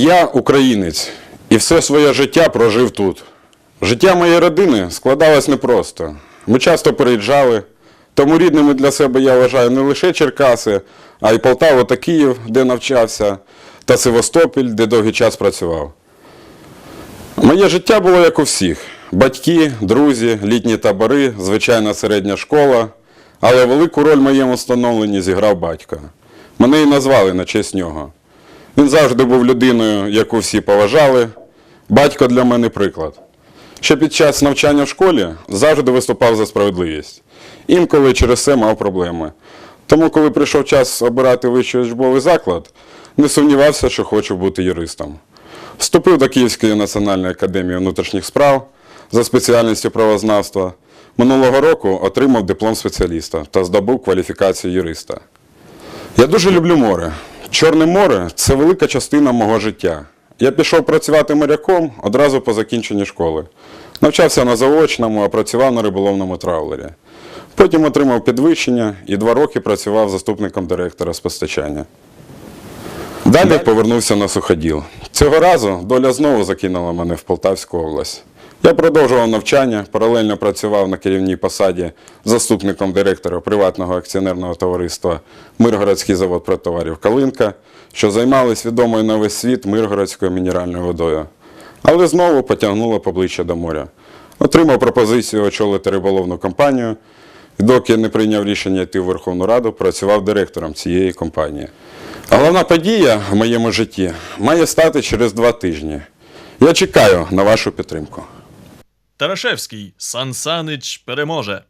Я українець і все своє життя прожив тут. Життя моєї родини складалось непросто. Ми часто переїжджали, тому рідними для себе я вважаю не лише Черкаси, а й Полтаву та Київ, де навчався, та Севастопіль, де довгий час працював. Моє життя було як у всіх: батьки, друзі, літні табори, звичайна середня школа. Але велику роль в моєму становленні зіграв батько. Мене і назвали на честь нього. Він завжди був людиною, яку всі поважали. Батько для мене приклад. Ще під час навчання в школі завжди виступав за справедливість. Інколи через це мав проблеми. Тому, коли прийшов час обирати вищий учбовий заклад, не сумнівався, що хочу бути юристом. Вступив до Київської національної академії внутрішніх справ за спеціальністю правознавства. Минулого року отримав диплом спеціаліста та здобув кваліфікацію юриста. Я дуже люблю море. Чорне море це велика частина мого життя. Я пішов працювати моряком одразу по закінченні школи. Навчався на заочному, а працював на риболовному траулері. Потім отримав підвищення і два роки працював заступником директора з постачання. Далі повернувся на суходіл. Цього разу доля знову закинула мене в Полтавську область. Я продовжував навчання, паралельно працював на керівній посаді заступником директора приватного акціонерного товариства Миргородський завод продтоварів Калинка, що займалась відомою на весь світ Миргородською мінеральною водою. Але знову потягнуло поближче до моря. Отримав пропозицію очолити риболовну компанію, і доки не прийняв рішення йти в Верховну Раду, працював директором цієї компанії. Головна подія в моєму житті має стати через два тижні. Я чекаю на вашу підтримку. Тарашевський Сан Санич переможе.